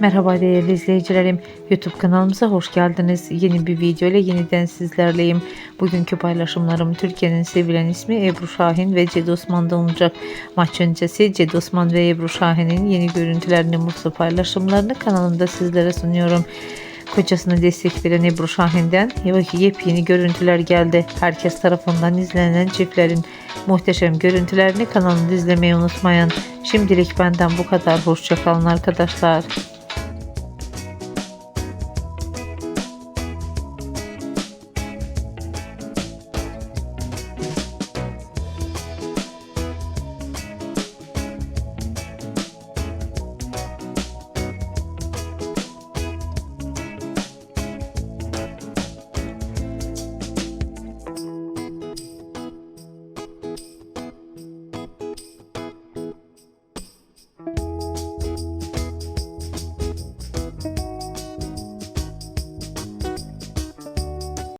Merhaba değerli izleyicilerim. YouTube kanalımıza hoş geldiniz. Yeni bir video ile yeniden sizlerleyim. Bugünkü paylaşımlarım Türkiye'nin sevilen ismi Ebru Şahin ve Cedi Osman'da olacak. Maç öncesi Cedi Osman ve Ebru Şahin'in yeni görüntülerini, mutlu paylaşımlarını kanalımda sizlere sunuyorum. Kocasına destek veren Ebru Şahin'den yepyeni görüntüler geldi. Herkes tarafından izlenen çiftlerin muhteşem görüntülerini kanalımda izlemeyi unutmayın. Şimdilik benden bu kadar. Hoşçakalın arkadaşlar.